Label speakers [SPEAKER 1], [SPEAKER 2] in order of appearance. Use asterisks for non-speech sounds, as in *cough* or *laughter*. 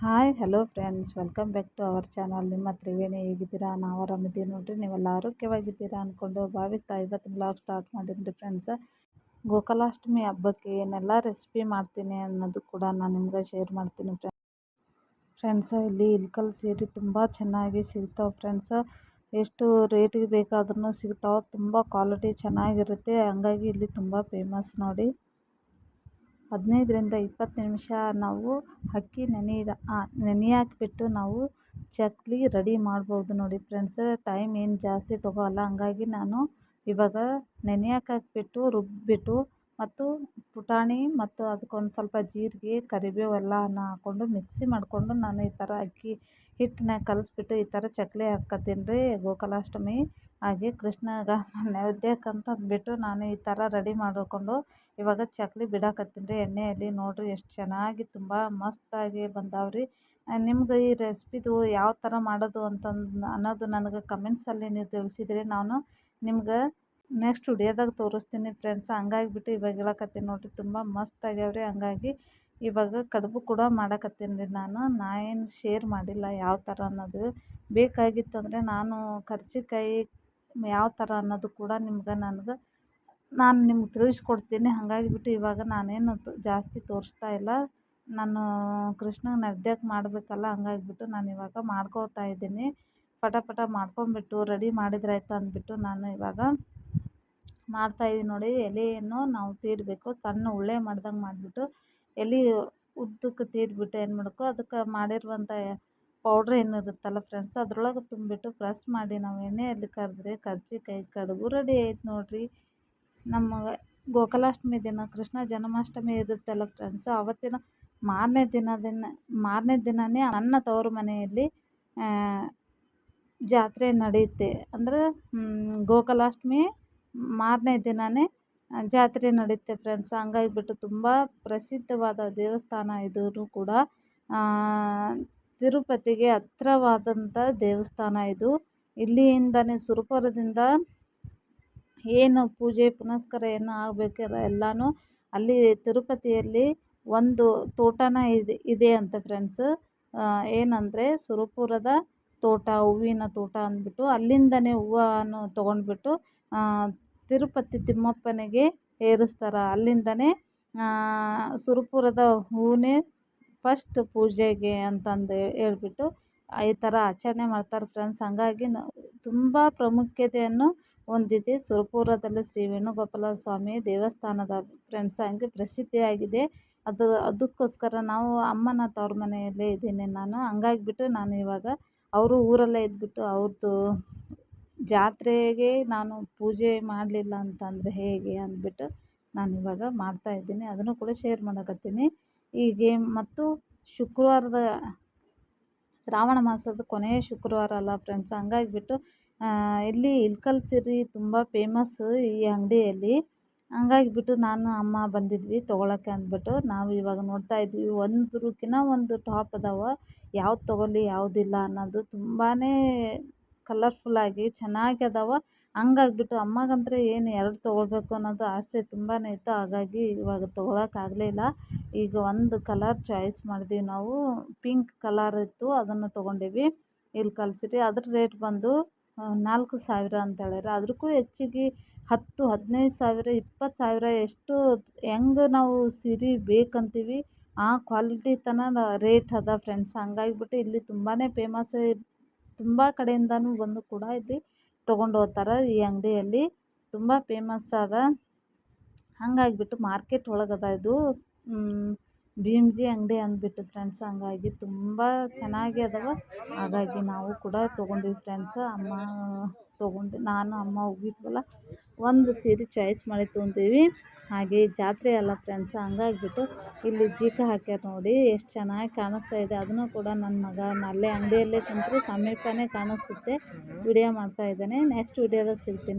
[SPEAKER 1] Hi hello friends welcome back to our channel ನಿಮ್ಮ ತ್ರಿವೇಣಿ ಹೇಗಿದ್ದೀರಾ? ನಾವು ಆರಾಮಿದ್ದೀವಿ ನೋಡಿರಿ. ನೀವೆಲ್ಲ ಆರೋಗ್ಯವಾಗಿದ್ದೀರಾ ಅಂದ್ಕೊಂಡು ಭಾವಿಸ್ತಾ ಇವತ್ತು ಬ್ಲಾಗ್ ಸ್ಟಾರ್ಟ್ ಮಾಡಿದ್ರಿ ಫ್ರೆಂಡ್ಸ್ ಗೋಕುಲಾಷ್ಟಮಿ ಹಬ್ಬಕ್ಕೆ ಏನೆಲ್ಲ ರೆಸಿಪಿ ಮಾಡ್ತೀನಿ ಅನ್ನೋದು ಕೂಡ ನಾನು ನಿಮ್ಗೆ ಶೇರ್ ಮಾಡ್ತೀನಿ ಫ್ರೆಂಡ್ಸ್ ಇಲ್ಲಿ ಇಲ್ಕಲ್ ಸೀರೆ ತುಂಬ ಚೆನ್ನಾಗಿ ಸಿಗ್ತಾವೆ ಫ್ರೆಂಡ್ಸ್ ಎಷ್ಟು ರೇಟಿಗೆ ಬೇಕಾದ್ರೂ ಸಿಗ್ತಾವೆ. ತುಂಬ ಕ್ವಾಲಿಟಿ ಚೆನ್ನಾಗಿರುತ್ತೆ. ಹಂಗಾಗಿ ಇಲ್ಲಿ ತುಂಬ ಫೇಮಸ್ ನೋಡಿ. ಹದಿನೈದರಿಂದ ಇಪ್ಪತ್ತು ನಿಮಿಷ ನಾವು ಅಕ್ಕಿ ನೆನೆ ನೆನೆ ಹಾಕ್ಬಿಟ್ಟು ನಾವು ಚಕ್ಕುಲಿ ರೆಡಿ ಮಾಡ್ಬೋದು ನೋಡಿ ಫ್ರೆಂಡ್ಸ್. ಟೈಮ್ ಏನು ಜಾಸ್ತಿ ತಗೋಲ್ಲ. ಹಂಗಾಗಿ ನಾನು ಇವಾಗ ನೆನೆಯೋಕ್ಕಾಕ್ಬಿಟ್ಟು ರುಬ್ಬಿಬಿಟ್ಟು ಮತ್ತು ಪುಟಾಣಿ ಮತ್ತು ಅದಕ್ಕೊಂದು ಸ್ವಲ್ಪ ಜೀರಿಗೆ ಕರಿಬೇವು ಎಲ್ಲನ ಹಾಕ್ಕೊಂಡು ಮಿಕ್ಸಿ ಮಾಡಿಕೊಂಡು ನಾನು ಈ ಥರ ಅಕ್ಕಿ ಹಿಟ್ಟನ್ನ ಕಲಸ್ಬಿಟ್ಟು ಈ ಥರ ಚಕ್ಕುಲಿ ಹಾಕ್ಕೊತೀನಿ ರೀ ಗೋಕುಲಾಷ್ಟಮಿ. ಹಾಗೆ ಕೃಷ್ಣಗ *laughs* ನೈವೇದ್ಯಕ್ಕೆ ಅಂತ ಅಂದ್ಬಿಟ್ಟು ನಾನು ಈ ಥರ ರೆಡಿ ಮಾಡಿಕೊಂಡು ಇವಾಗ ಚಕ್ಕುಲಿ ಬಿಡಾಕತ್ತೀನಿ ರೀ. ಎಣ್ಣೆಯಲ್ಲಿ ನೋಡಿರಿ ಎಷ್ಟು ಚೆನ್ನಾಗಿ ತುಂಬ ಮಸ್ತಾಗಿ ಬಂದಾವೆ ರೀ. ನಿಮ್ಗೆ ಈ ರೆಸ್ಪಿದು ಯಾವ ಥರ ಮಾಡೋದು ಅಂತಂದು ಅನ್ನೋದು ನನಗೆ ಕಮೆಂಟ್ಸಲ್ಲಿ ನೀವು ತಿಳಿಸಿದ್ರೆ ನಾನು ನಿಮ್ಗೆ ನೆಕ್ಸ್ಟ್ ವಿಡಿಯೋದಾಗ ತೋರಿಸ್ತೀನಿ ಫ್ರೆಂಡ್ಸ್ ಹಂಗಾಗಿಬಿಟ್ಟು ಇವಾಗ ಹೇಳಕತ್ತೀನಿ ನೋಡಿರಿ, ತುಂಬ ಮಸ್ತ್ ಆಗ್ಯಾವ ರೀ ಹಂಗಾಗಿ ಇವಾಗ ಕಡುಬು ಕೂಡ ಮಾಡಕತ್ತೀನಿ ರೀ ನಾನು. ನಾ ಏನು ಶೇರ್ ಮಾಡಿಲ್ಲ ಯಾವ ಥರ ಅನ್ನೋದು. ಬೇಕಾಗಿತ್ತಂದರೆ ನಾನು ಕರ್ಜಿಕಾಯಿ ಯಾವ ಥರ ಅನ್ನೋದು ಕೂಡ ನಿಮ್ಗೆ ನನಗೆ, ನಾನು ನಿಮ್ಗೆ ತಿಳಿಸ್ಕೊಡ್ತೀನಿ. ಹಾಗಾಗಿ ಬಿಟ್ಟು ಇವಾಗ ನಾನೇನು ಜಾಸ್ತಿ ತೋರಿಸ್ತಾ ಇಲ್ಲ. ನಾನು ಕೃಷ್ಣನ ನೈವೇದ್ಯಕ್ಕೆ ಮಾಡಬೇಕಲ್ಲ, ಹಂಗಾಗಿಬಿಟ್ಟು ನಾನು ಇವಾಗ ಮಾಡ್ಕೋತಾ ಇದ್ದೀನಿ. ಪಟ ಪಟ ಮಾಡ್ಕೊಂಬಿಟ್ಟು, ರೆಡಿ ಮಾಡಿದ್ರಾಯ್ತು ಅಂದ್ಬಿಟ್ಟು ನಾನು ಇವಾಗ ಮಾಡ್ತಾಯಿದ್ದೀನಿ ನೋಡಿ, ಎಲೆಯನ್ನು ನಾವು ತೀಡಬೇಕು. ಸಣ್ಣ ಉಳ್ಳೆ ಮಾಡ್ದಂಗೆ ಮಾಡಿಬಿಟ್ಟು ಎಲೆ ಉದ್ದಕ್ಕೆ ತೀರಿಬಿಟ್ಟು ಏನು ಮಾಡಬೇಕು ಅದಕ್ಕೆ ಮಾಡಿರುವಂಥ ಪೌಡ್ರ್ ಏನಿರುತ್ತಲ್ಲ ಫ್ರೆಂಡ್ಸ್ ಅದ್ರೊಳಗೆ ತುಂಬಿಟ್ಟು ಪ್ರೆಸ್ ಮಾಡಿ ನಾವು ಎಣ್ಣೆಯಲ್ಲಿ ಕರೆದ್ರೆ ಕರ್ಜಿಕಾಯಿ ಕಡುಬು ರೆಡಿ ಆಯ್ತು ನೋಡಿರಿ. ನಮ್ಮ ಗೋಕುಲಾಷ್ಟಮಿ ದಿನ, ಕೃಷ್ಣ ಜನ್ಮಾಷ್ಟಮಿ ಇರುತ್ತಲ್ಲ ಫ್ರೆಂಡ್ಸ್ ಆವತ್ತಿನ ಮಾರನೇ ದಿನದಿಂದ ಮಾರನೇ ದಿನವೇ ಅನ್ನ ತವರು ಮನೆಯಲ್ಲಿ ಜಾತ್ರೆ ನಡೆಯುತ್ತೆ. ಅಂದರೆ ಗೋಕುಲಾಷ್ಟಮಿ ಮಾರನೇ ದಿನವೇ ಜಾತ್ರೆ ನಡೆಯುತ್ತೆ ಫ್ರೆಂಡ್ಸ್ ಹಂಗಾಗಿಬಿಟ್ಟು ತುಂಬ ಪ್ರಸಿದ್ಧವಾದ ದೇವಸ್ಥಾನ ಇದೂ ಕೂಡ ತಿರುಪತಿಗೆ ಹತ್ರವಾದಂಥ ದೇವಸ್ಥಾನ ಇದು. ಇಲ್ಲಿಂದಲೇ ಸುರಪುರದಿಂದ ಏನು ಪೂಜೆ ಪುನಸ್ಕಾರ ಏನು ಆಗಬೇಕಲ್ಲ ಎಲ್ಲನೂ ಅಲ್ಲಿ ತಿರುಪತಿಯಲ್ಲಿ ಒಂದು ತೋಟನ ಇದೆ ಇದೆ ಅಂತ ಫ್ರೆಂಡ್ಸ್ ಏನಂದರೆ ಸುರಪುರದ ತೋಟ, ಹೂವಿನ ತೋಟ ಅಂದ್ಬಿಟ್ಟು ಅಲ್ಲಿಂದಲೇ ಹೂವನ್ನು ತೊಗೊಂಡ್ಬಿಟ್ಟು ತಿರುಪತಿ ತಿಮ್ಮಪ್ಪನಿಗೆ ಏರಿಸ್ತಾರೆ. ಅಲ್ಲಿಂದಲೇ ಸುರಪುರದ ಹೂವನ್ನೇ ಫಸ್ಟ್ ಪೂಜೆಗೆ ಅಂತಂದು ಹೇಳ್ಬಿಟ್ಟು ಈ ಥರ ಆಚರಣೆ ಮಾಡ್ತಾರೆ ಫ್ರೆಂಡ್ಸ್ ಹಂಗಾಗಿ ತುಂಬ ಪ್ರಾಮುಖ್ಯತೆಯನ್ನು ಹೊಂದಿದೆ. ಸುರಪುರದಲ್ಲಿ ಶ್ರೀ ವೇಣುಗೋಪಾಲ ಸ್ವಾಮಿ ದೇವಸ್ಥಾನದ ಫ್ರೆಂಡ್ಸ್, ಹಂಗೆ ಪ್ರಸಿದ್ಧಿಯಾಗಿದೆ. ಅದು, ಅದಕ್ಕೋಸ್ಕರ ನಾವು ಅಮ್ಮನ ತವ್ರ ಮನೆಯಲ್ಲೇ ಇದ್ದೀನಿ ನಾನು. ಹಂಗಾಗಿಬಿಟ್ಟು ನಾನು ಇವಾಗ ಅವರು ಊರಲ್ಲೇ ಇದ್ದುಬಿಟ್ಟು ಅವ್ರದ್ದು ಜಾತ್ರೆಗೆ ನಾನು ಪೂಜೆ ಮಾಡಲಿಲ್ಲ ಅಂತಂದರೆ ಹೇಗೆ ಅಂದ್ಬಿಟ್ಟು ನಾನು ಇವಾಗ ಮಾಡ್ತಾಯಿದ್ದೀನಿ ಅದನ್ನು ಕೂಡ ಶೇರ್ ಮಾಡಕತ್ತೀನಿ. ಹೀಗೆ, ಮತ್ತು ಶುಕ್ರವಾರದ ಶ್ರಾವಣ ಮಾಸದ ಕೊನೆಯ ಶುಕ್ರವಾರ ಅಲ್ಲ ಫ್ರೆಂಡ್ಸ್ ಹಂಗಾಗಿಬಿಟ್ಟು ಇಲ್ಲಿ ಇಲ್ಕಲ್ ಸೀರೆ ತುಂಬ ಫೇಮಸ್ ಈ ಅಂಗಡಿಯಲ್ಲಿ. ಹಂಗಾಗಿಬಿಟ್ಟು ನಾನು ಅಮ್ಮ ಬಂದಿದ್ವಿ ತೊಗೊಳಕ್ಕೆ ಅಂದ್ಬಿಟ್ಟು. ನಾವು ಇವಾಗ ನೋಡ್ತಾ ಇದ್ವಿ ಒಂದ್ರಕ್ಕಿಂತ ಒಂದು ಟಾಪ್ ಅದಾವೆ. ಯಾವ್ದು ತೊಗೊಳ್ಳಿ, ಯಾವುದಿಲ್ಲ ಅನ್ನೋದು ತುಂಬಾ ಕಲರ್ಫುಲ್ಲಾಗಿ ಚೆನ್ನಾಗಿ ಅದಾವೆ. ಹಂಗಾಗ್ಬಿಟ್ಟು ಅಮ್ಮಗಂದ್ರೆ ಏನು ಎರಡು ತೊಗೊಳ್ಬೇಕು ಅನ್ನೋದು ಆಸೆ ತುಂಬಾ ಇತ್ತು. ಹಾಗಾಗಿ ಇವಾಗ ತೊಗೊಳಕ್ಕಾಗಲಿಲ್ಲ ಈಗ ಒಂದು ಕಲರ್ ಚಾಯ್ಸ್ ಮಾಡಿದ್ವಿ ನಾವು. ಪಿಂಕ್ ಕಲರ್ ಇತ್ತು, ಅದನ್ನು ತೊಗೊಂಡೀವಿ. ಇಲ್ಲಿ ಕಲಿಸಿರಿ ಅದ್ರ ರೇಟ್ ಬಂದು ನಾಲ್ಕು ಸಾವಿರ ಅಂತ ಹೇಳ್ಯಾರ. ಅದಕ್ಕೂ ಹೆಚ್ಚಿಗೆ ಹತ್ತು, ಹದಿನೈದು ಸಾವಿರ, ಇಪ್ಪತ್ತು ಸಾವಿರ ಎಷ್ಟು ಹೆಂಗೆ ನಾವು ಸೀರೆ ಬೇಕಂತೀವಿ. ಆ ಕ್ವಾಲಿಟಿ ತನ ರೇಟ್ ಅದ ಫ್ರೆಂಡ್ಸ್ ಹಂಗಾಗಿಬಿಟ್ಟು ಇಲ್ಲಿ ತುಂಬಾ ಫೇಮಸ್ ತುಂಬ ಕಡೆಯಿಂದಲೂ ಬಂದು ಕೂಡ ಇಲ್ಲಿ ತೊಗೊಂಡು ಹೋಗ್ತಾರೆ ಈ ಅಂಗಡಿಯಲ್ಲಿ. ತುಂಬ ಫೇಮಸ್ ಅದ ಹಂಗಾಗಿಬಿಟ್ಟು ಮಾರ್ಕೆಟ್ ಒಳಗದ ಇದು. ಭೀಮ್ಜಿ ಅಂಗಡಿ ಅಂದ್ಬಿಟ್ಟು ಫ್ರೆಂಡ್ಸ್ ಹಂಗಾಗಿ ತುಂಬ ಚೆನ್ನಾಗಿ ಅದಾವ. ಹಾಗಾಗಿ ನಾವು ಕೂಡ ತೊಗೊಂಡ್ವಿ ಫ್ರೆಂಡ್ಸ್ ಅಮ್ಮ ತೊಗೊಂಡು, ನಾನು, ಅಮ್ಮ ಹೋಗಿದ್ವಲ್ಲ. ಒಂದು ಸೀರೆ ಚಾಯ್ಸ್ ಮಾಡಿ ತೊಗೊಂತೀವಿ ಹಾಗೆ ಜಾತ್ರೆ ಅಲ್ಲ ಫ್ರೆಂಡ್ಸ್ ಹಂಗಾಗ್ಬಿಟ್ಟು ಇಲ್ಲಿ ಜೀಕ ಹಾಕ್ಯಾರ ನೋಡಿ, ಎಷ್ಟು ಚೆನ್ನಾಗಿ ಕಾಣಿಸ್ತಾ ಇದೆ. ಅದನ್ನು ಕೂಡ ನನ್ನ ಮಗ ಅಲ್ಲೇ ಅಂಗಡಿಯಲ್ಲೇ ಕುಂತು ಸಮೀಪನೇ ಕಾಣಿಸುತ್ತೆ. ವಿಡಿಯೋ ಮಾಡ್ತಾ ಇದ್ದಾನೆ. ನೆಕ್ಸ್ಟ್ ವಿಡಿಯೋದಾಗ ಸಿಗ್ತೀನಿ.